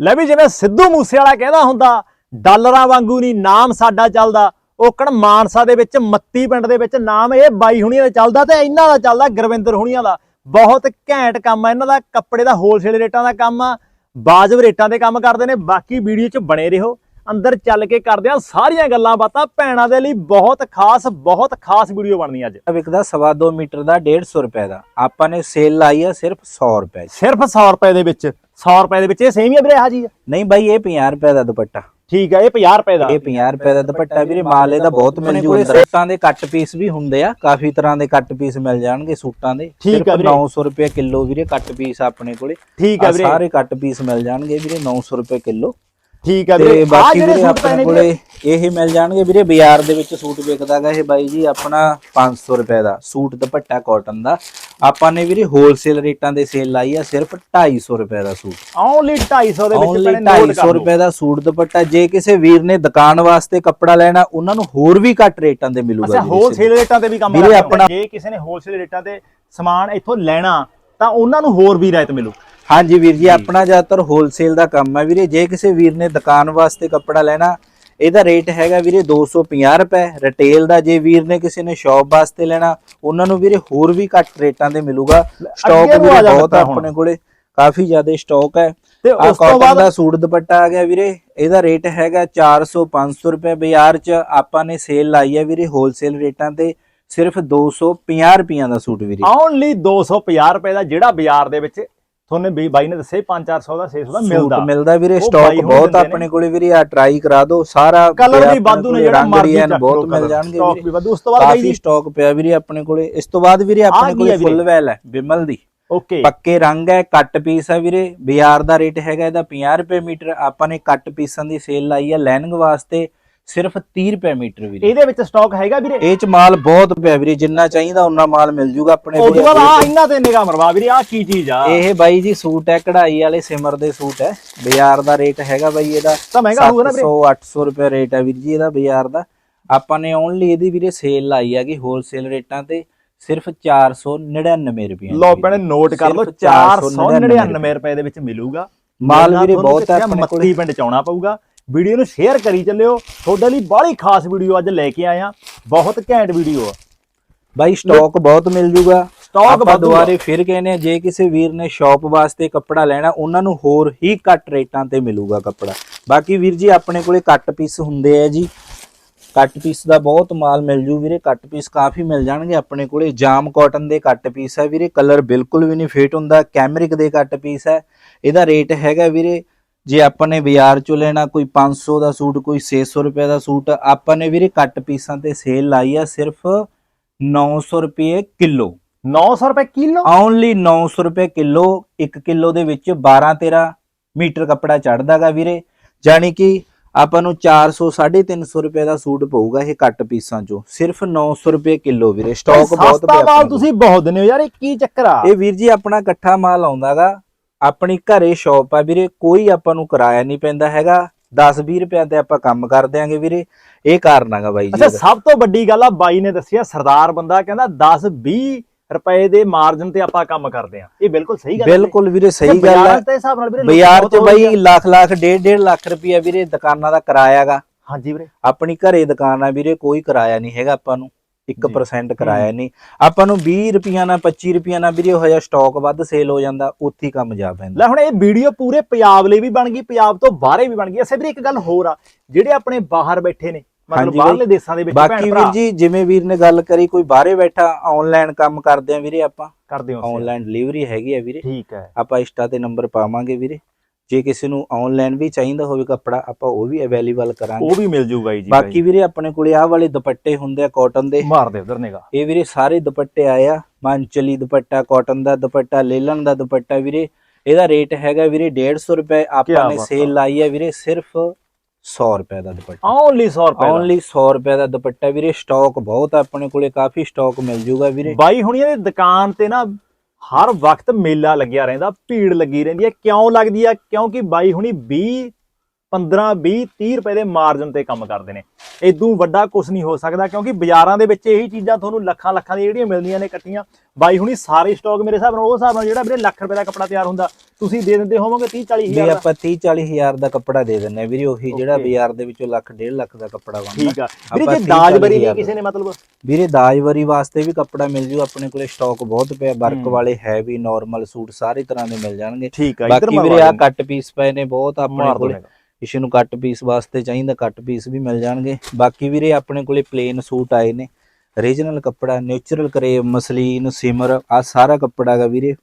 ਲੈ ਵੀ ਜਿਵੇਂ ਸਿੱਧੂ ਮੂਸੇ ਵਾਲਾ ਕਹਿੰਦਾ ਹੁੰਦਾ ਡਾਲਰਾਂ ਵਾਂਗੂ ਨਹੀਂ ਨਾਮ ਸਾਡਾ ਚੱਲਦਾ। ਓਕਣ ਮਾਨਸਾ ਦੇ ਵਿੱਚ ਮੱਤੀ ਪਿੰਡ ਦੇ ਵਿੱਚ ਨਾਮ ਇਹ ਬਾਈ ਹੁਣੀਆਂ ਦਾ ਚੱਲਦਾ ਤੇ ਇਹਨਾਂ ਦਾ ਚੱਲਦਾ ਗੁਰਵਿੰਦਰ ਹੁਣੀਆਂ ਦਾ। ਬਹੁਤ ਘੈਂਟ ਕੰਮ ਆ ਇਹਨਾਂ ਦਾ ਕੱਪੜੇ ਦਾ ਹੋਲਸੇਲ ਰੇਟਾਂ ਦਾ ਕੰਮ ਆ ਬਾਜਬ ਰੇਟਾਂ ਦੇ ਕੰਮ ਕਰਦੇ ਨੇ ਬਾਕੀ ਵੀਡੀਓ 'ਚ ਬਣੇ ਰਹੋ। ਅੰਦਰ ਚੱਲ ਕੇ ਕਰਦੇ ਆ ਸਾਰੀਆਂ ਗੱਲਾਂ ਬਾਤਾਂ ਭੈਣਾਂ ਦੇ ਲਈ ਬਹੁਤ ਖਾਸ ਬਹੁਤ ਖਾਸ ਵੀਡੀਓ ਬਣਨੀ ਅੱਜ। ਵਿਕਦਾ ਸਵਾ ਦੋ ਮੀਟਰ ਦਾ 150 ਰੁਪਏ ਦਾ। ਆਪਾਂ ਨੇ ਸੇਲ ਲਾਈ ਆ ਸਿਰਫ 100 ਰੁਪਏ ਸਿਰਫ 100 ਰੁਪਏ ਦੇ ਵਿੱਚ। 100 ਰੁਪਏ ਦੇ ਵਿੱਚ ਇਹ ਸੇਮ ਹੀ ਆ ਵੀਰੇ ਹਾਜੀ ਨਹੀਂ ਬਾਈ ਇਹ 50 ਰੁਪਏ ਦਾ ਦੁਪੱਟਾ। ਠੀਕ ਆ ਇਹ 50 ਰੁਪਏ ਦਾ। ਇਹ 50 ਰੁਪਏ ਦਾ ਦੁਪੱਟਾ ਵੀਰੇ ਮਾਲ ਇਹਦਾ ਬਹੁਤ ਮਿਲ ਜੂ ਅੰਦਰ ਸੂਟਾਂ ਦੇ ਕੱਟ ਪੀਸ ਵੀ ਹੁੰਦੇ ਆ ਕਾਫੀ ਤਰ੍ਹਾਂ ਦੇ ਕੱਟ ਪੀਸ ਮਿਲ ਜਾਣਗੇ ਸੂਟਾਂ ਦੇ। ਠੀਕ ਆ ਵੀਰੇ। 900 ਰੁਪਏ ਕਿਲੋ ਵੀਰੇ ਕੱਟ ਪੀਸ ਆਪਣੇ ਕੋਲੇ। ਠੀਕ ਆ ਆਹ ਵੀਰੇ। ਸਾਰੇ ਕੱਟ ਪੀਸ ਮਿਲ ਜਾਣਗੇ ਵੀਰੇ 900 ਰੁਪਏ ਕਿਲੋ। ਠੀਕ ਆ ਤੇ ਵੀਰੇ ਆਹ ਬਾਕੀ ਜਿਹੜੇ ਵੀਰੇ ਸੂਟ ਆਪਣੇ ਪੈਣੇ ਕੋਲੇ ਇਹ ਮਿਲ ਜਾਣਗੇ ਵੀਰੇ ਬਾਜ਼ਾਰ ਦੇ ਵਿੱਚ ਸੂਟ ਵਿਕਦਾਗਾ ਇਹ ਬਾਈ ਜੀ ਆਪਣਾ 500 ਰੁਪਏ ਦਾ। ਸੂਟ ਦੁਪੱਟਾ ਕਾਟਨ ਦਾ। ਆਪਾਂ ਨੇ ਵੀਰੇ ਹੋਲਸੇਲ ਰੇਟਾਂ ਦੇ ਸੇਲ ਲਾਈ ਆ ਸਿਰਫ 250 ਰੁਪਏ ਦਾ ਸੂਟ। ਓਨਲੀ 250 ਦੇ ਵਿੱਚ ਓਨਲੀ ਪੈਣੇ ਨੋਟ 250 ਕਰ ਰੁਪਏ ਦਾ ਸੂਟ ਦੁਪੱਟਾ ਜੇ ਕਿਸੇ ਵੀਰ ਨੇ ਦੁਕਾਨ ਵਾਸਤੇ ਕੱਪੜਾ ਲੈਣਾ ਉਹਨਾਂ ਨੂੰ ਹੋਰ ਵੀ ਘੱਟ ਰੇਟਾਂ ਤੇ ਮਿਲੂਗਾ ਅੱਛਾ ਵੀਰੇ ਹੋਲਸੇਲ ਰੇਟਾਂ ਤੇ ਵੀ ਕੰਮ ਵੀਰੇ ਕਰਦੇ ਆਪਣਾ- ਜੇ ਕਿਸੇ ਨੇ ਹੋਲਸੇਲ ਰੇਟਾਂ ਤੇ ਸਮਾਨ ਇੱਥੋਂ ਲੈਣਾ ਤਾਂ ਉਹਨਾਂ ਨੂੰ ਹੋਰ ਵੀ ਰਾਇਤ ਮਿਲੂ। ਹਾਂਜੀ ਵੀਰ ਜੀ ਆਪਣਾ ਜ਼ਿਆਦਾਤਰ ਹੋਲਸੇਲ ਦਾ ਕੰਮ ਹੈ ਵੀਰੇ। ਜੇ ਕਿਸੇ ਵੀਰ ਨੇ ਦੁਕਾਨ ਵਾਸਤੇ ਕੱਪੜਾ ਲੈਣਾ ਇਹਦਾ ਰੇਟ ਹੈਗਾ ਵੀਰੇ 250 ਰੁਪਏ। ਰਿਟੇਲ ਦਾ ਜੇ ਵੀਰ ਨੇ ਕਿਸੇ ਨੇ ਸ਼ਾਪ ਵਾਸਤੇ ਲੈਣਾ ਉਹਨਾਂ ਨੂੰ ਵੀਰੇ ਹੋਰ ਵੀ ਘੱਟ ਰੇਟਾਂ ਤੇ ਮਿਲੂਗਾ। ਸਟਾਕ ਜਾ ਬਹੁਤ। ਆਪਣੇ ਕੋਲੇ। ਕਾਫੀ ਜ਼ਿਆਦਾ ਸਟਾਕ ਹੈ। ਤੇ ਉਸ ਤੋਂ ਬਾਅਦ ਦਾ ਸੂਟ ਦੁਪੱਟਾ ਆ ਗਿਆ ਵੀਰੇ। ਇਹਦਾ ਰੇਟ ਹੈਗਾ 400 500 ਰੁਪਏ। ਬਾਜ਼ਾਰ 'ਚ ਆਪਾਂ ਨੇ ਸੇਲ ਲਾਈ ਹੈ ਵੀਰੇ ਹੋਲਸੇਲ ਰੇਟਾਂ ਤੇ। ਸਿਰਫ 250 ਰੁਪਈਆਂ ਦਾ ਸੂਟ ਵੀਰੇ। ਓਨਲੀ 250 ਰੁਪਏ ਦਾ ਜਿਹੜਾ ਬਾਜ਼ਾਰ ਦੇ ਵਿੱਚ ਤੁਹਾਨੂੰ ਵੀ ਬਾਈ ਨੇ ਦੱਸੇ 5-400 ਦਾ 600 ਦਾ ਮਿਲਦਾ। ਮਿਲਦਾ ਵੀਰੇ ਸਟਾਕ ਬਾਈ ਬਹੁਤ। ਆਪਣੇ ਕੋਲੇ ਵੀਰੇ ਆ ਟਰਾਈ ਕਰਾ ਦਿਓ ਸਾਰਾ ਕਲਰ ਵੀ ਵਾਧੂ ਨੇ ਜਿਹੜਾ ਚੱਕ ਬਹੁਤ ਮਿਲ। ਜਾਣਗੇ ਵੀਰੇ। ਵੀ ਵਾਧੂ ਉਸ ਤੋਂ ਬਾਅਦ ਬਾਈ ਕਾਫੀ ਸਟਾਕ ਪਿਆ ਵੀਰੇ ਆਪਣੇ ਕੋਲੇ। ਇਸ ਤੋਂ ਬਾਅਦ ਵੀਰੇ ਆਪਣੇ ਕੋਲੇ? ਫੁੱਲ ਵੈਲ ਹੈ ਵਿਮਲ ਦੀ। ਓਕੇ ਪੱਕੇ ਰੰਗ ਹੈ ਕੱਟ ਪੀਸ ਹੈ ਵੀਰੇ ਬਾਜ਼ਾਰ ਦਾ ਰੇਟ ਹੈਗਾ ਇਹਦਾ 50 ਰੁਪਏ ਮੀਟਰ। ਆਪਾਂ ਨੇ ਕੱਟ ਪੀਸਾਂ ਦੀ ਸੇਲ ਲਾਈ ਹੈ ਲੈਨਿੰਗ ਵਾਸਤੇ। ਸਿਰਫ 30 ਰੁਪਏ ਮੀਟਰ ਵੀਰੇ। ਇਹਦੇ ਵਿੱਚ ਸਟਾਕ ਹੈਗਾ ਵੀਰੇ। ਇਹ ਚ ਮਾਲ ਬਹੁਤ ਪਿਆ ਵੀਰੇ ਜਿੰਨਾ ਚਾਹੀਦਾ ਉਹਨਾਂ ਮਾਲ ਮਿਲ ਜੂਗਾ ਆਪਣੇ ਉਸ ਤੋਂ ਬਾਅਦ ਕੋਲੇ। ਆ ਇਹਨਾਂ ਤੇ ਨਿਗਾਹ ਮਰਵਾ ਵੀਰੇ ਆ ਕੀ ਚੀਜ਼ ਆ? ਇਹ ਬਾਈ ਜੀ ਸੂਟ ਹੈ ਕਢਾਈ ਵਾਲੇ ਸਿਮਰ ਦੇ ਸੂਟ ਹੈ। ਬਾਜ਼ਾਰ ਦਾ ਰੇਟ ਹੈਗਾ ਬਾਈ ਇਹਦਾ। ਤਾਂ ਮਹਿੰਗਾ ਹੋਊਗਾ ਨਾ ਵੀਰੇ। 700 800 ਰੁਪਏ ਰੇਟ ਹੈ ਵੀਰ ਜੀ ਇਹਦਾ ਬਾਜ਼ਾਰ ਦਾ। ਆਪਾਂ ਨੇ ਓਨਲੀ ਇਹਦੀ ਵੀਰੇ ਸੇਲ ਲਾਈ ਹੈਗੀ ਹੋਲਸੇਲ ਰੇਟਾਂ ਤੇ। ਸਿਰਫ 499 ਰੁਪਏ ਲਓ ਭੈਣੇ ਨੋਟ ਕਰ ਲਓ ਸਿਰਫ 499 ਰੁਪਏ ਦੇ ਵਿੱਚ ਮਿਲੂਗਾ। ਮਾਲ ਵੀਰੇ ਬਹੁਤ ਹੈ? ਆਪਣੇ ਮੱਤੀ ਪਿੰਡ ਚ ਆਉਣਾ ਪਊਗਾ। ਵੀਡੀਓ ਨੂੰ ਸ਼ੇਅਰ ਕਰੀ ਚੱਲਿਓ। ਤੁਹਾਡੇ ਲਈ ਬਾਹਲੀ ਖਾਸ ਵੀਡੀਓ ਅੱਜ ਲੈ ਕੇ ਆਇਆ। ਬਹੁਤ ਘੈਂਟ ਵੀਡੀਓ ਆ। ਬਾਈ ਸਟਾਕ ਬਹੁਤ ਮਿਲ ਜੂਗਾ। Stock ਆਪਾਂ। ਦੁਬਾਰੇ ਫਿਰ ਕਹਿੰਦੇ ਆ ਜੇ ਕਿਸੇ ਵੀਰ ਨੇ ਸ਼ਾਪ ਵਾਸਤੇ ਕੱਪੜਾ ਲੈਣਾ ਉਹਨਾਂ ਨੂੰ ਹੋਰ ਹੀ ਘੱਟ ਰੇਟਾਂ ਤੇ ਮਿਲੂਗਾ ਕੱਪੜਾ। ਬਾਕੀ ਵੀਰ ਜੀ ਆਪਣੇ ਕੋਲੇ ਕੱਟ ਪੀਸ ਹੁੰਦੇ ਆ ਜੀ। ਕੱਟ ਪੀਸ ਦਾ ਬਹੁਤ ਮਾਲ ਮਿਲ ਜੂ ਵੀਰੇ। ਕੱਟ ਪੀਸ ਕਾਫੀ ਮਿਲ ਜਾਣਗੇ ਆਪਣੇ ਕੋਲੇ। ਜਾਮ ਕਾਟਨ ਦੇ ਕੱਟ ਪੀਸ ਹੈ ਵੀਰੇ। ਕਲਰ ਬਿਲਕੁਲ ਵੀ ਨਹੀਂ ਫੇਟ ਹੁੰਦਾ। ਕੈਮਰਿਕ ਦੇ ਕੱਟ ਪੀਸ ਹੈ ਇਹਦਾ ਰੇਟ ਹੈਗਾ ਵੀਰੇ ਜੇ ਆਪਾਂ ਨੇ ਬਾਜ਼ਾਰ ਚੋਂ ਲੈਣਾ ਕੋਈ 500 ਦਾ ਸੂਟ ਕੋਈ 600 ਰੁਪਏ ਦਾ ਸੂਟ ਆਪਾਂ ਨੇ ਵੀਰੇ ਕੱਟ ਪੀਸਾਂ ਤੇ ਸੇਲ ਲਾਈ ਆ ਸਿਰਫ 900 ਰੁਪਏ ਕਿਲੋ। 900 ਰੁਪਏ ਕਿਲੋ? ਓਨਲੀ 900 ਰੁਪਏ ਕਿਲੋ 1 ਕਿਲੋ ਦੇ ਵਿੱਚ 12 13 ਮੀਟਰ ਕੱਪੜਾ ਚੜਦਾਗਾ ਵੀਰੇ। ਜਾਨੀ ਕਿ ਆਪਾਂ ਨੂੰ 400 350 ਰੁਪਏ ਦਾ ਸੂਟ ਪਊਗਾ ਇਹ ਕੱਟ ਪੀਸਾਂ ਚੋਂ। ਸਿਰਫ 900 ਰੁਪਏ ਕਿਲੋ ਵੀਰੇ ਸਟਾਕ ਬਹੁਤ ਸਸਤਾ ਪਿਆ ਮਾਲ ਆਪਣੇ ਤੁਸੀਂ ਬਹੁਤ ਦਿੰਦੇ ਹੋ ਯਾਰ ਇਹ ਕੀ ਚੱਕਰ ਆ। ਇਹ ਵੀਰ ਜੀ ਆਪਣਾ ਇਕੱਠਾ ਮਾਲ ਆਉਂਦਾਗਾ। ਆਪਣੀ ਘਰੇ ਸ਼ਾਪ ਆ ਵੀਰੇ ਕੋਈ ਆਪਾਂ ਨੂੰ ਕਿਰਾਇਆ ਨਹੀਂ ਪੈਂਦਾ ਹੈਗਾ। 10 20 ਰੁਪਏ ਤੇ ਆਪਾਂ ਕੰਮ ਕਰ ਦਿਆਂਗੇ ਵੀਰੇ। ਇਹ ਕਾਰਨ ਹੈਗਾ ਬਾਈ ਜੀ ਅੱਛਾ। ਸਭ ਤੋਂ ਵੱਡੀ ਗੱਲ ਆ ਬਾਈ ਨੇ ਦੱਸਿਆ ਸਰਦਾਰ ਬੰਦਾ ਕਹਿੰਦਾ 10 20 ਰੁਪਏ ਦੇ ਮਾਰਜਨ ਤੇ ਆਪਾਂ ਕੰਮ ਕਰਦੇ ਆ। ਇਹ ਬਿਲਕੁਲ ਸਹੀ ਗੱਲ ਹੈ ਬਿਲਕੁਲ ਵੀਰੇ ਸਹੀ ਗੱਲ ਹੈ ਦੇ ਹਿਸਾਬ ਨਾਲ ਵੀਰੇ ਬਾਜ਼ਾਰ 'ਚ ਬਾਈ। ਲੱਖ ਲੱਖ ਡੇਢ ਡੇਢ ਲੱਖ ਰੁਪਈਆ ਵੀਰੇ ਦੁਕਾਨਾਂ ਦਾ ਕਿਰਾਇਆ ਗਾ ਹਾਂਜੀ ਵੀਰੇ। ਆਪਣੀ ਘਰੇ ਦੁਕਾਨ ਆ ਵੀਰੇ ਕੋਈ ਕਿਰਾਇਆ ਨਹੀਂ ਹੈਗਾ ਆਪਾਂ ਨੂੰ। 1% ਕਿਰਾਇਆ ਨਹੀਂ। ਆਪਾਂ ਨੂੰ 20 ਰੁਪਈਆ ਨਾਲ 25 ਰੁਪਈਆ ਨਾਲ ਵੀਰੇ ਜਿਹਾ ਸਟਾਕ ਵੱਧ ਸੇਲ ਹੋ ਜਾਂਦਾ ਉੱਥੇ ਹੀ ਕੰਮ ਜਾ ਪੈਂਦਾ। ਲੈ ਹੁਣ ਇਹ ਵੀਡੀਓ ਪੂਰੇ ਪੰਜਾਬ ਲਈ ਵੀ ਬਣ ਗਈ ਪੰਜਾਬ ਤੋਂ ਬਾਹਰੇ ਵੀ ਬਣ ਗਈ। ਅਸੇ ਵੀਰੇ ਇੱਕ ਗੱਲ ਹੋਰ ਆ ਜਿਹੜੇ ਆਪਣੇ ਬਾਹਰ ਬੈਠੇ ਨੇ ਮਤਲਬ ਬਾਹਰਲੇ। ਦੇਸ਼ਾਂ ਦੇ ਵਿੱਚ ਬਾਕੀ ਵੀਰ ਜੀ ਜਿਵੇਂ ਵੀਰ ਨੇ ਗੱਲ ਕਰੀ ਕੋਈ ਬਾਹਰੇ ਬੈਠਾ ਆਨਲਾਈਨ ਕੰਮ ਕਰਦੇ ਆ ਵੀਰੇ ਆਪਾਂ। ਕਰਦੇ ਹੋ ਆਨਲਾਈਨ ਡਿਲੀਵਰੀ ਹੈਗੀ ਆ ਵੀਰੇ। ਠੀਕ ਹੈ। ਆਪਾਂ ਇੰਸਟਾ ਤੇ ਨੰਬਰ ਪਾਵਾਂਗੇ ਵੀਰੇ। ਜੇ ਕਿਸੇ ਨੂੰ ਆਨਲਾਈਨ ਵੀ ਚਾਹੀਦਾ ਹੋਵੇ ਕੱਪੜਾ ਆਪਾਂ ਉਹ ਵੀ ਅਵੇਲੇਬਲ ਕਰਾਂਗੇ। ਉਹ ਵੀ ਮਿਲ ਜੂ ਬਾਈ ਜੀ ਬਾਕੀ ਵੀਰੇ ਆਪਣੇ ਕੋਲੇ ਆਹ ਵਾਲੇ ਦੁਪੱਟੇ ਹੁੰਦੇ ਆ ਕਾਟਨ ਦੇ। ਮਾਰ ਦੇ ਉਧਰ ਨਿਗਾ ਇਹ ਵੀਰੇ ਸਾਰੇ ਦੁਪੱਟੇ ਆਏ ਆ। ਮਾਂਚਲੀ ਦੁਪੱਟਾ ਕਾਟਨ ਦਾ ਦੁਪੱਟਾ ਲੇਲਨ ਦਾ ਦੁਪੱਟਾ ਵੀਰੇ। ਇਹਦਾ ਰੇਟ ਹੈਗਾ ਵੀਰੇ 150 ਰੁਪਏ। ਆਪਾਂ ਨੇ ਸੇਲ ਲਾਈ ਹੈ ਵੀਰੇ ਸਿਰਫ 100 ਰੁਪਏ ਦਾ ਦੁਪੱਟਾ। ਓਨਲੀ 100 ਰੁਪਏ ਦਾ। ਓਨਲੀ 100 ਰੁਪਏ ਦਾ ਦੁਪੱਟਾ ਵੀਰੇ। ਸਟਾਕ ਬਹੁਤ ਆ ਆਪਣੇ ਕੋਲੇ ਕਾਫੀ ਸਟਾਕ ਮਿਲ ਜੂਗਾ ਵੀਰੇ। ਬਾਈ ਹੁਣੀਆਂ ਦੀ ਦੁਕਾਨ ਤੇ ਨਾ ਹਰ ਵਕਤ ਮੇਲਾ ਲੱਗਿਆ ਰਹਿੰਦਾ, ਭੀੜ ਲੱਗੀ ਰਹਿੰਦੀ ਹੈ। ਕਿਉਂ ਲੱਗਦੀ ਹੈ? ਕਿਉਂਕਿ ਬਾਈ ਹੁਣੀ 20 15 20 30 ਰੁਪਏ ਦੇ ਮਾਰਜਨ ਤੇ ਕੰਮ ਕਰਦੇ ਨੇ। ਇਦੋਂ ਵੱਡਾ ਕੁਝ ਨਹੀਂ ਹੋ ਸਕਦਾ ਕਿਉਂਕਿ ਬਾਜ਼ਾਰਾਂ ਦੇ ਵਿੱਚ ਇਹੀ ਚੀਜ਼ਾਂ ਤੁਹਾਨੂੰ ਲੱਖਾਂ ਲੱਖਾਂ ਦੀਆਂ ਜਿਹੜੀਆਂ ਮਿਲਦੀਆਂ ਨੇ ਇਕੱਠੀਆਂ। ਬਾਈ ਹੁਣੀ ਸਾਰੇ ਸਟਾਕ ਮੇਰੇ ਹਿਸਾਬ ਨਾਲ ਉਹ ਹਿਸਾਬ ਨਾਲ ਜਿਹੜਾ ਵੀਰੇ ਲੱਖ ਰੁਪਏ ਦਾ ਕੱਪੜਾ ਤਿਆਰ ਹੁੰਦਾ ਤੁਸੀਂ ਦੇ ਦਿੰਦੇ ਹੋਵੋਗੇ 30 40 ਵੀ ਹਜ਼ਾਰ ਦਾ? ਆਪਾਂ 30 40 ਹਜ਼ਾਰ ਦਾ ਕੱਪੜਾ ਦੇ ਦਿੰਨੇ ਵੀਰੇ ਉਹੀ ਜਿਹੜਾ. ਬਾਜ਼ਾਰ ਦੇ ਵਿੱਚੋਂ ਲੱਖ ਡੇਢ ਲੱਖ ਦਾ ਕੱਪੜਾ ਬਣਦਾ। ਠੀਕ ਆ। ਵੀਰੇ ਜੇ 30 ਦਾਜ ਬਰੀ ਹਜ਼ਾਰ ਨਹੀਂ ਕਿਸੇ ਨੇ ਮਤਲਬ ਵੀਰੇ ਦਾਜਵਰੀ ਵਾਸਤੇ ਵੀ ਕੱਪੜਾ ਮਿਲ ਜੂ ਆਪਣੇ ਕੋਲੇ ਸਟਾਕ ਬਹੁਤ ਪਿਆ ਵਰਕ। ਵਾਲੇ ਹੈਵੀ ਨਾਰਮਲ ਸੂਟ ਸਾਰੇ ਤਰ੍ਹਾਂ ਦੇ ਮਿਲ ਜਾਣਗੇ। ਠੀਕ ਆ ਇੱਧਰ ਬਾਕੀ ਵੀਰੇ ਆ ਕੱਟ ਪੀਸ ਪਏ ਨੇ ਬਹੁਤ ਆਪਣੇ ਕੋਲੇ ਕਿਸੇ ਨੂੰ ਕੱਟ ਪੀਸ ਵਾਸਤੇ ਚਾਹੀਦਾ ਕੱਟ ਪੀਸ ਵੀ ਮਿਲ ਜਾਣਗੇ। ਬਾਕੀ ਵੀਰੇ ਆਪਣੇ ਕੋਲੇ ਪਲੇਨ ਸੂਟ ਆਏ ਨੇ। ਰੀਜਨਲ ਕੱਪੜਾ ਨੇਚਰਲ ਕਰੇਵ ਮਸਲੀਨ ਸਿਮਰ ਆ ਸਾਰਾ ਕੱਪੜਾ ਹੈਗਾ ਵੀਰੇ।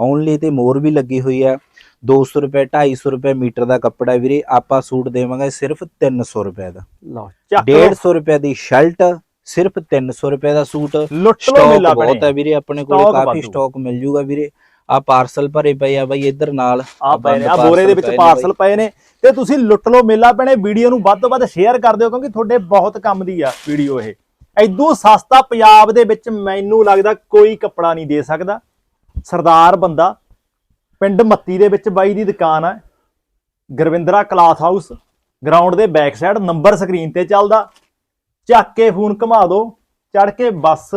ਓਨਲੀ ਤੇ ਮੋਰ ਵੀ ਲੱਗੀ ਹੋਈ ਹੈ 200 ਰੁਪਏ 250 ਰੁਪਏ ਮੀਟਰ ਦਾ ਕੱਪੜਾ ਵੀਰੇ। ਆਪਾਂ ਸੂਟ ਦੇਵਾਂਗੇ ਸਿਰਫ 300 ਰੁਪਏ ਦਾ। ਲਓ ਚੱਕ 150 ਰੁਪਏ ਦੀ ਸ਼ਰਟ ਸਿਰਫ 300 ਰੁਪਏ ਦਾ ਸੂਟ। ਲੁੱਟ ਲੋ ਮੇਲਾ ਬਹੁਤ ਹੈ ਵੀਰੇ ਆਪਣੇ ਕੋਲ। ਕਾਫੀ। ਸਟਾਕ ਮਿਲ ਜੂਗਾ ਵੀਰੇ। ਆ ਪਾਰਸਲ ਭਰੇ ਪਏ ਆ ਬਾਈ ਇੱਧਰ ਨਾਲ। ਆ ਪਏ ਨੇ ਆ ਬੋਰੇ ਦੇ ਵਿੱਚ ਪਾਰਸਲ ਪਏ ਨੇ। ਤੇ ਤੁਸੀਂ ਲੁੱਟ ਲੋ ਮੇਲਾ ਭੈਣੇ ਵੀਡੀਓ ਨੂੰ ਵੱਧ ਤੋਂ ਵੱਧ ਸ਼ੇਅਰ ਕਰ ਦਿਓ ਕਿਉਂਕਿ ਤੁਹਾਡੇ ਬਹੁਤ ਕੰਮ ਦੀ ਆ ਵੀਡੀਓ ਇਹ। ਐਦੋਂ ਸਸਤਾ ਪੰਜਾਬ ਦੇ ਵਿੱਚ ਮੈਨੂੰ ਲੱਗਦਾ ਕੋਈ ਕੱਪੜਾ ਨਹੀਂ ਦੇ ਸਕਦਾ। ਸਰਦਾਰ ਬੰਦਾ ਪਿੰਡ ਮੱਤੀ ਦੇ ਵਿੱਚ ਬਾਈ ਦੀ ਦੁਕਾਨ ਆ। ਗੁਰਵਿੰਦਰਾ ਕਲਾਥ ਹਾਊਸ ਗਰਾਊਂਡ ਦੇ ਬੈਕ ਸਾਈਡ ਨੰਬਰ ਸਕਰੀਨ ਤੇ ਚੱਲਦਾ। ਚੱਕ ਕੇ ਫੋਨ ਘੁਮਾ ਦਿਓ ਚੜ ਕੇ ਬੱਸ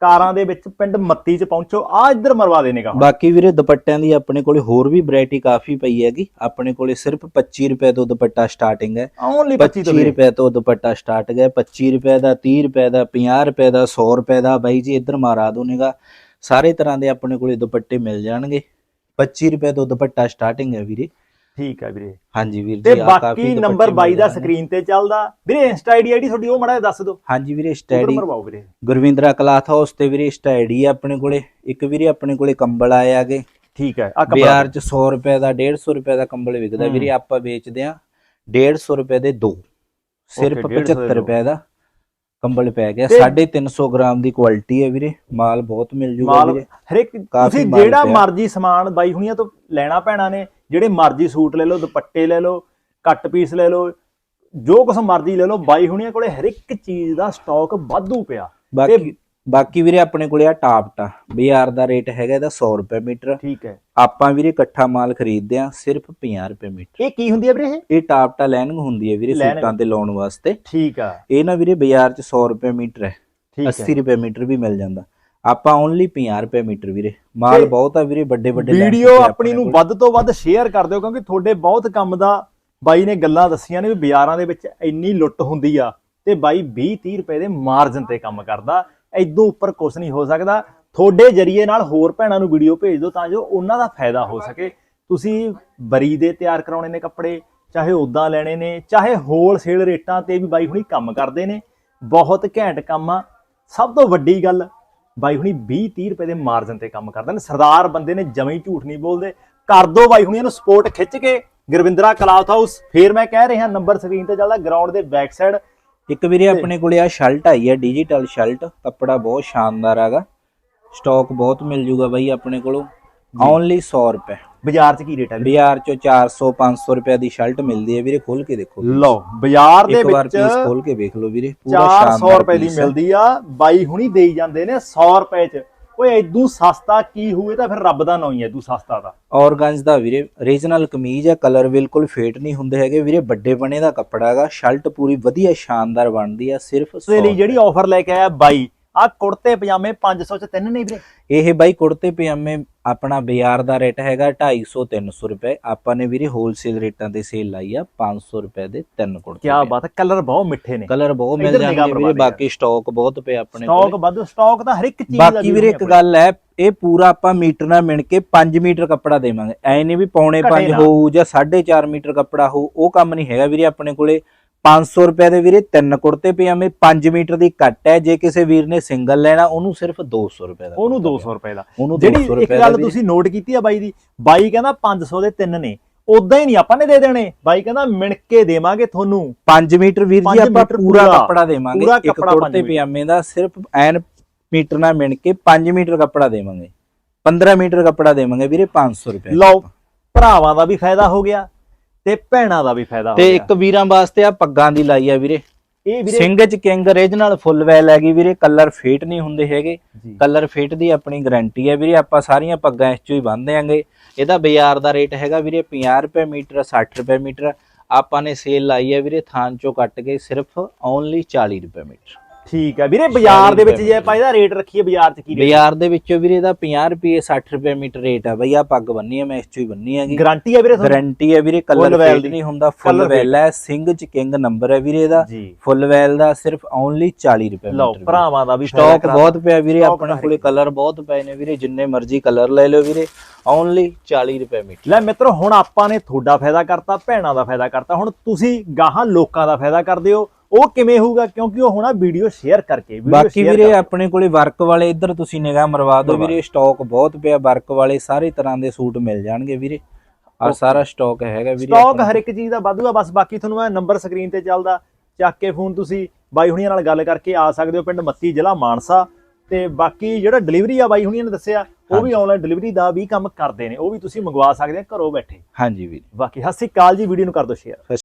ਕਾਰਾਂ ਦੇ ਵਿੱਚ ਪਿੰਡ ਮੱਤੀ ਚ ਪਹੁੰਚੋ। ਆ ਇੱਧਰ ਮਰਵਾ ਦੇਣੇਗਾ ਬਾਕੀ ਵੀਰੇ ਦੁਪੱਟਿਆਂ ਦੀ ਆਪਣੇ ਕੋਲੇ ਹੋਰ ਵੀ ਵੈਰਾਈਟੀ ਕਾਫੀ ਪਈ ਹੈਗੀ। ਆਪਣੇ ਕੋਲੇ ਸਿਰਫ 25 ਰੁਪਏ ਤੋਂ ਦੁਪੱਟਾ ਸਟਾਰਟਿੰਗ ਹੈ। ਓਨਲੀ 25 ਤੋਂ 25 ਰੁਪਏ ਤੋਂ ਦੁਪੱਟਾ ਸਟਾਰਟ ਹੈ। 25 ਰੁਪਏ ਦਾ 30 ਰੁਪਏ ਦਾ 50 ਰੁਪਏ ਦਾ 100 ਰੁਪਏ ਦਾ। ਬਾਈ ਜੀ ਇੱਧਰ ਮਾਰਾ ਦੋਨੇਗਾ ਸਾਰੇ ਤਰ੍ਹਾਂ ਦੇ ਆਪਣੇ ਕੋਲੇ ਦੁਪੱਟੇ ਮਿਲ ਜਾਣਗੇ। 25 ਰੁਪਏ ਤੋਂ ਦੁਪੱਟਾ ਸਟਾਰਟਿੰਗ ਹੈ ਵੀਰੇ। ਠੀਕ ਹੈ ਵੀਰੇ। ਹਾਂਜੀ ਵੀਰ ਤੇ ਜੀ ਆਹ ਬਾਕੀ ਨੰਬਰ 22 ਮਿਲ ਦਾ। ਸਕਰੀਨ ਤੇ ਚੱਲਦਾ। ਵੀਰੇ ਇੰਸਟਾ ਆਈਡੀ ਆਈਡੀ ਤੁਹਾਡੀ ਉਹ ਮੜਾ ਦੱਸ ਦਿਓ। ਹਾਂਜੀ ਵੀਰੇ ਉਧਰ ਸਟੈਡੀ ਮਰਵਾਓ ਵੀਰੇ। ਗੁਰਵਿੰਦਰਾ ਕਲਾਥ ਹਾਊਸ ਤੇ ਵੀਰੇ ਸਟੈਡੀ ਆ ਆਪਣੇ ਕੋਲੇ। ਇੱਕ ਵੀਰੇ ਆਪਣੇ ਕੋਲੇ ਕੰਬਲ ਆਏ ਆਗੇ ਠੀਕ ਹੈ ਆ ਬਾਜ਼ਾਰ ਚ 100 ਰੁਪਏ ਦਾ 150 ਰੁਪਏ ਦਾ ਕੰਬਲ ਵਿਕਦਾ। ਵੀਰੇ ਆਪਾਂ ਵੇਚਦੇ ਆ 150 ਰੁਪਏ ਦੇ ਦੋ। ਸਿਰਫ Okay, 150 ਦੇ 75 ਦੋ। ਰੁਪਏ ਦਾ। ਕੰਬਲ ਪੈ ਗਿਆ। ਤੇ- 350 ਗ੍ਰਾਮ ਦੀ ਕੁਆਲਿਟੀ ਹੈ ਵੀਰੇ। ਮਾਲ ਬਹੁਤ ਮਿਲ ਜੂਗਾ ਵੀਰੇ। ਹਰੇਕ ਕਾਫੀ ਤੁਸੀਂ ਜਿਹੜਾ। ਮਰਜ਼ੀ ਸਮਾਨ ਬਾਈ ਹੁਣੀਆਂ ਤੋਂ ਲੈਣਾ ਪੈਣਾ ਨੇ ਜਿਹੜੇ ਮਰਜ਼ੀ ਸੂਟ ਲੈ ਲਓ ਦੁਪੱਟੇ ਲੈ ਲਓ ਕੱਟ ਪੀਸ ਲੈ ਲਓ ਜੋ ਕੁਛ ਮਰਜ਼ੀ ਲੈ ਲਓ ਬਾਈ ਹੁਣੀਆਂ ਕੋਲੇ ਹਰ ਇੱਕ ਚੀਜ਼ ਦਾ ਸਟਾਕ ਵਾਧੂ ਪਿਆ। ਬਾਕੀ ਬਾਕੀ ਵੀਰੇ ਆਪਣੇ ਕੋਲੇ ਆ ਟਾਪਟਾ ਬਾਜ਼ਾਰ ਦਾ ਰੇਟ ਹੈਗਾ ਇਹਦਾ 100 ਰੁਪਏ ਮੀਟਰ। ਠੀਕ ਹੈ। ਆਪਾਂ ਵੀਰੇ ਇਕੱਠਾ ਮਾਲ ਖਰੀਦਦੇ ਆ ਸਿਰਫ 50 ਰੁਪਏ ਮੀਟਰ। ਇਹ ਕੀ ਹੁੰਦੀ ਹੈ ਵੀਰੇ ਇਹ? ਇਹ ਟਾਪਟਾ ਲਾਈਨਿੰਗ ਹੁੰਦੀ ਹੈ ਵੀਰੇ Lining। ਸੂਟਾਂ ਤੇ ਲਾਉਣ ਵਾਸਤੇ। ਠੀਕ ਆ। ਇਹ ਨਾ ਵੀਰੇ ਬਾਜ਼ਾਰ 'ਚ 100 ਰੁਪਏ ਮੀਟਰ ਹੈ। ਠੀਕ 80 ਹੈ ਰੁਪਏ ਮੀਟਰ ਵੀ ਮਿਲ ਜਾਂਦਾ। ਆਪਾਂ ਓਨਲੀ 50 ਰੁਪਏ ਮੀਟਰ ਵੀਰੇ। ਮਾਲ ਤੇ ਬਹੁਤ ਆ ਵੀਰੇ ਵੱਡੇ ਵੱਡੇ ਵੀਡੀਓ ਤੇ ਆਪਣੀ ਆਪਣੇ ਨੂੰ ਕੋਲ। ਵੱਧ ਤੋਂ ਵੱਧ ਸ਼ੇਅਰ ਕਰ ਦਿਓ ਕਿਉਂਕਿ ਤੁਹਾਡੇ ਬਹੁਤ ਕੰਮ ਦਾ ਬਾਈ ਨੇ ਗੱਲਾਂ ਦੱਸੀਆਂ ਨੇ ਵੀ ਬਾਜ਼ਾਰਾਂ ਦੇ ਵਿੱਚ ਇੰਨੀ ਲੁੱਟ ਹੁੰਦੀ ਆ ਤੇ ਬਾਈ 20 30 ਰੁਪਏ ਦੇ ਮਾਰਜਨ ਤੇ ਕੰਮ ਕਰਦਾ। ਐਦੋਂ ਉੱਪਰ ਕੁਝ ਨਹੀਂ ਹੋ ਸਕਦਾ। ਤੁਹਾਡੇ ਜਰੀਏ ਨਾਲ ਹੋਰ ਭੈਣਾਂ ਨੂੰ ਵੀਡੀਓ ਭੇਜ ਦਿਓ ਤਾਂ ਜੋ ਉਹਨਾਂ ਦਾ ਫਾਇਦਾ ਹੋ ਸਕੇ। ਤੁਸੀਂ ਬਰੀ ਦੇ ਤਿਆਰ ਕਰਾਉਣੇ ਨੇ ਕੱਪੜੇ, ਚਾਹੇ ਉਦਾਂ ਲੈਣੇ ਨੇ, ਚਾਹੇ ਹੋਲਸੇਲ ਰੇਟਾਂ ਤੇ ਵੀ ਬਾਈ ਹੁਣੀ ਕੰਮ ਕਰਦੇ ਨੇ। ਬਹੁਤ ਘੈਂਟ ਕੰਮ ਆ। ਸਭ ਤੋਂ ਵੱਡੀ ਗੱਲ, ਬਾਈ ਹੁਣੀ 20 30 ਰੁਪਏ ਦੇ ਮਾਰਜਨ ਤੇ ਕੰਮ ਕਰਦੇ ਨੇ। ਸਰਦਾਰ ਬੰਦੇ ਨੇ ਜਮੇ ਝੂਠ ਨਹੀਂ ਬੋਲਦੇ। ਕਰ ਦੋ ਬਾਈ ਹੁਣੀ ਇਹਨੂੰ ਸਪੋਰਟ ਖਿੱਚ ਕੇ। ਗੁਰਵਿੰਦਰਾ ਕਲਾਥ ਹਾਊਸ, ਫੇਰ ਮੈਂ ਕਹਿ ਰਿਹਾ ਨੰਬਰ ਸਕਰੀਨ ਤੇ ਚੱਲਦਾ ਗਰਾਊਂਡ ਦੇ ਬੈਕ ਸਾਈਡ ਇੱਕ ਵੀਰੇ ਆਪਣੇ ਕੋਲੇ ਆ ਸ਼ਰਟ ਆਈ ਹੈ ਡਿਜੀਟਲ ਸ਼ਰਟ ਕੱਪੜਾ ਬਹੁਤ ਸ਼ਾਨਦਾਰ ਹੈਗਾ। ਸਟਾਕ ਬਹੁਤ ਮਿਲ ਜੂਗਾ ਬਾਈ ਆਪਣੇ ਕੋਲੋਂ। ਓਨਲੀ 100 ਰੁਪਏ। ਬਾਜ਼ਾਰ 'ਚ ਕੀ ਰੇਟ ਹੈ ਬਾਜ਼ਾਰ 'ਚੋਂ 400 500 ਰੁਪਏ ਦੀ ਸ਼ਰਟ ਮਿਲਦੀ ਹੈ ਵੀਰੇ ਖੋਲ ਕੇ ਦੇਖੋ। ਲਓ ਬਾਜ਼ਾਰ ਦੇ ਇੱਕ ਵਾਰ ਵਿੱਚ ਪੀਸ ਖੋਲ ਕੇ ਵੇਖ ਲਓ ਵੀਰੇ ਪੂਰਾ 400 ਸ਼ਾਨਦਾਰ ਰੁਪਏ ਦੀ। ਮਿਲਦੀ ਆ। ਬਾਈ ਹੁਣੀ ਦੇਈ ਜਾਂਦੇ ਨੇ 100 ਰੁਪਏ 'ਚ। ਓਏ ਐਦੂ ਸਸਤਾ ਕੀ ਹੋਏ ਤਾਂ ਫਿਰ ਰੱਬ ਦਾ ਨਾਂ ਹੀ ਐ ਐਦੂ ਸਸਤਾ ਦਾ। ਔਰਗੰਜ ਦਾ ਵੀਰੇ ਰੀਜਨਲ ਕਮੀਜ਼ ਹੈ ਕਲਰ ਬਿਲਕੁਲ ਫੇਟ ਨਹੀਂ ਹੁੰਦੇ ਹੈਗੇ। ਵੀਰੇ ਵੱਡੇ ਬਣੇ ਦਾ ਕੱਪੜਾ ਹੈਗਾ ਸ਼ਰਟ ਪੂਰੀ ਵਧੀਆ ਸ਼ਾਨਦਾਰ ਬਣਦੀ ਆ ਸਿਰਫ ਦੇ 100 ਲਈ ਜਿਹੜੀ ਆਫਰ ਲੈ ਕੇ ਆਇਆ ਬਾਈ। ਆ ਕੁੜਤੇ ਪਜਾਮੇ 500 ਚ ਤਿੰਨ ਨਹੀਂ ਵੀਰੇ। ਇਹ ਬਾਈ ਕੁੜਤੇ ਪਜਾਮੇ ਆਪਣਾ ਬਾਜ਼ਾਰ ਦਾ ਰੇਟ ਹੈਗਾ 250 300 ਰੁਪਏ। ਆਪਾਂ ਨੇ ਵੀਰੇ ਹੋਲਸੇਲ ਰੇਟਾਂ ਤੇ ਸੇਲ ਲਾਈ ਆ 500 ਰੁਪਏ ਦੇ ਤਿੰਨ ਕੁੜਤੇ ਕੀ ਬਾਤ ਹੈ ਕਲਰ ਬਹੁਤ ਮਿੱਠੇ ਨੇ। ਕਲਰ ਬਹੁਤ ਮਿਲ ਜਾਣਗੇ ਵੀਰੇ ਬਾਕੀ ਸਟਾਕ ਬਹੁਤ ਪਿਆ ਆਪਣੇ ਸਟਾਕ ਕੋਲ ਵੱਧ ਸਟਾਕ ਤਾਂ ਹਰ ਇੱਕ ਚੀਜ਼ ਦਾ ਬਾਕੀ ਵੀਰੇ ਇੱਕ ਗੱਲ ਹੈ ਇਹ ਪੂਰਾ ਆਪਾਂ ਮੀਟਰ ਨਾਲ ਮਿਣ ਕੇ 5 ਮੀਟਰ ਕੱਪੜਾ ਦੇਵਾਂਗੇ। ਐ ਨਹੀਂ ਵੀ ਪੌਣੇ ਘਟੇ 5 ਨਾ। ਹੋਊ ਜਾਂ 4.5 ਮੀਟਰ ਕੱਪੜਾ ਹੋਊ ਉਹ ਕੰਮ ਨਹੀਂ ਹੈਗਾ ਵੀਰੇ ਆਪਣੇ ਕੋਲੇ। 500 ਰੁਪਏ ਦੇ ਵੀਰੇ ਤਿੰਨ ਕੁੜਤੇ ਪਜਾਮੇ 5 ਮੀਟਰ ਦੀ ਕੱਟ ਹੈ। ਜੇ ਕਿਸੇ ਵੀਰ ਨੇ ਸਿੰਗਲ ਲੈਣਾ ਉਹਨੂੰ ਸਿਰਫ 200 ਰੁਪਏ ਦਾ ਉਹਨੂੰ ਕੁੜਤਾ 200 ਰੁਪਏ ਦਾ। ਪਿਆ। ਉਹਨੂੰ 200 ਜਿਹੜੀ ਇੱਕ ਗੱਲ ਤੁਸੀਂ ਨੋਟ ਕੀਤੀ ਆ ਬਾਈ ਦੀ? ਬਾਈ ਕਹਿੰਦਾ 500 ਦੇ ਤਿੰਨ ਨੇ। ਉਦਾਂ ਹੀ ਨਹੀਂ ਆਪਾਂ ਨੇ ਦੇ ਦੇਣੇ। ਬਾਈ ਕਹਿੰਦਾ ਮਿਣ ਕੇ ਦੇਵਾਂਗੇ ਤੁਹਾਨੂੰ। 5 ਮੀਟਰ ਵੀਰ ਜੀ ਆਪਾਂ ਪੂਰਾ ਕੱਪੜਾ ਦੇਵਾਂਗੇ। ਇੱਕ ਕੁੜਤੇ। ਪਜਾਮੇ ਦਾ ਸਿਰਫ ਐਨ ਮੀਟਰ ਨਾਲ ਮਿਣ ਕੇ 5 ਮੀਟਰ ਕੱਪੜਾ ਦੇਵਾਂਗੇ। 15 ਮੀਟਰ ਕੱਪੜਾ ਦੇਵਾਂਗੇ ਵੀਰੇ 500 ਰੁਪਏ ਲਓ ਭਰਾਵਾਂ ਦਾ ਵੀ ਫਾਇਦਾ ਹੋ ਗਿਆ। ਤੇ ਭੈਣਾਂ ਦਾ ਵੀ ਫਾਇਦਾ ਹੋ ਤੇ ਗਿਆ। ਇੱਕ ਵੀਰਾਂ ਵਾਸਤੇ ਆ ਪੱਗਾਂ ਦੀ ਲਾਈ ਆ ਵੀਰੇ। ਇਹ ਵੀਰੇ ਸਿੰਘ ਚ ਕਿੰਗ ਰੀਜਨਲ ਫੁੱਲ ਵੈਲ ਹੈਗੀ ਵੀਰੇ ਕਲਰ ਫੇਟ ਨਹੀਂ ਹੁੰਦੇ ਹੈਗੇ। ਜੀ। ਕਲਰ ਫੇਟ ਦੀ ਆਪਣੀ ਗਾਰੰਟੀ ਹੈ ਵੀਰੇ ਆਪਾਂ ਸਾਰੀਆਂ ਪੱਗਾਂ ਇਸ ਚੋਂ ਹੀ ਬੰਨ੍ਹਦੇ ਆਂਗੇ। ਇਹਦਾ ਬਾਜ਼ਾਰ ਦਾ ਰੇਟ ਹੈਗਾ ਵੀਰੇ 50 ਰੁਪਏ ਮੀਟਰ 60 ਰੁਪਏ ਮੀਟਰ। ਆਪਾਂ ਨੇ ਸੇਲ ਲਾਈ ਹੈ ਵੀਰੇ ਥਾਨ ਚੋਂ ਕੱਟ ਕੇ ਸਿਰਫ ਓਨਲੀ 40 ਰੁਪਏ ਮੀਟਰ। ਠੀਕ ਹੈ ਵੀਰੇ ਬਾਜ਼ਾਰ ਦੇ ਵਿੱਚ ਜੇ ਆਪਾਂ ਇਹਦਾ ਰੇਟ ਰੱਖੀਏ ਬਾਜ਼ਾਰ 'ਚ ਕੀ ਰੇਟ? ਬਾਜ਼ਾਰ ਦੇ ਵਿੱਚੋਂ ਵੀਰੇ ਦਾ 50 ਰੁਪਏ 60 ਰੁਪਏ ਮੀਟਰ ਰੇਟ ਹੈ ਬਈ। ਆ ਪੱਗ ਬੰਨੀ ਹੈ ਮੈਂ ਇਸ ਚੋਂ ਹੀ ਬੰਨੀ ਹੈਗੀ। ਗਾਰੰਟੀ ਹੈ ਵੀਰੇ ਗਾਰੰਟੀ ਹੈ ਵੀਰੇ ਕਲਰ ਫੇਡ। ਨਹੀਂ ਹੁੰਦਾ ਫੁੱਲ ਵੈਲ ਹੈ ਸਿੰਘ ਚ ਕਿੰਗ ਨੰਬਰ ਹੈ ਵੀਰੇ ਦਾ ਜੀ। ਫੁੱਲ ਵੈਲ ਦਾ ਸਿਰਫ ਓਨਲੀ 40 ਰੁਪਏ ਲਓ ਭਰਾਵਾਂ ਦਾ ਵੀ ਸਟਾਕ ਬਹੁਤ ਪਿਆ ਵੀਰੇ ਆਪਣੇ ਕੋਲੇ ਕਲਰ ਬਹੁਤ ਪਏ ਨੇ ਵੀਰੇ ਜਿੰਨੇ ਮਰਜ਼ੀ ਕਲਰ ਲੈ ਲਿਓ ਵੀਰੇ। ਓਨਲੀ 40 ਰੁਪਏ ਮੀਟਰ। ਲੈ ਮਿੱਤਰੋ ਹੁਣ ਆਪਾਂ ਨੇ ਤੁਹਾਡਾ ਫਾਇਦਾ ਕਰਤਾ ਭੈਣਾਂ ਦਾ ਫਾਇਦਾ ਕਰਤਾ। ਹੁਣ ਤੁਸੀਂ ਗਾਹਾਂ ਲੋਕਾਂ ਦਾ ਫਾਇਦਾ ਕਰਦੇ ਹੋ। ਉਹ ਕਿਵੇਂ ਹੋਊਗਾ? ਕਿਉਂਕਿ ਉਹ ਹੋਣਾ ਵੀਡੀਓ ਸ਼ੇਅਰ ਕਰਕੇ ਬਾਕੀ ਵੀਰੇ। ਆਪਣੇ ਕੋਲੇ ਵਰਕ ਵਾਲੇ ਇੱਧਰ ਤੁਸੀਂ ਨਿਗਾਹ ਮਰਵਾ ਦਿਓ ਵੀਰੇ ਸਟਾਕ ਬਹੁਤ ਪਿਆ ਵਰਕ ਵਾਲੇ ਸਾਰੇ ਤਰ੍ਹਾਂ ਦੇ ਸੂਟ ਮਿਲ ਜਾਣਗੇ ਵੀਰੇ। ਆ. ਸਾਰਾ ਸਟਾਕ ਹੈਗਾ ਵੀਰੇ ਸਟਾਕ ਹਰ ਇੱਕ ਚੀਜ਼ ਦਾ ਵਾਧੂਗਾ ਬਸ ਬਾਕੀ ਤੁਹਾਨੂੰ ਮੈਂ ਨੰਬਰ ਸਕਰੀਨ ਤੇ ਚੱਲਦਾ। ਚੱਕ ਕੇ ਫੋਨ ਤੁਸੀਂ ਬਾਈ ਹੁਣੀਆਂ ਨਾਲ ਗੱਲ ਕਰਕੇ ਆ ਸਕਦੇ ਹੋ ਪਿੰਡ ਮੱਤੀ ਜ਼ਿਲ੍ਹਾ ਮਾਨਸਾ। ਤੇ ਬਾਕੀ ਜਿਹੜਾ ਡਿਲੀਵਰੀ ਆ ਬਾਈ ਹੁਣੀਆਂ ਨੇ ਦੱਸਿਆ ਉਹ ਵੀ ਆਨਲਾਈਨ ਡਿਲੀਵਰੀ ਦਾ ਵੀ ਕੰਮ ਕਰਦੇ ਨੇ ਉਹ ਵੀ ਤੁਸੀਂ ਮੰਗਵਾ ਸਕਦੇ ਆ ਘਰੋਂ ਬੈਠੇ। ਹਾਂਜੀ ਵੀਰੇ। ਬਾਕੀ ਸ਼੍ਰੀ ਅਕਾਲ ਜੀ ਵੀਡੀਓ ਨੂੰ ਕਰ ਦਿਓ ਸ਼ੇਅਰ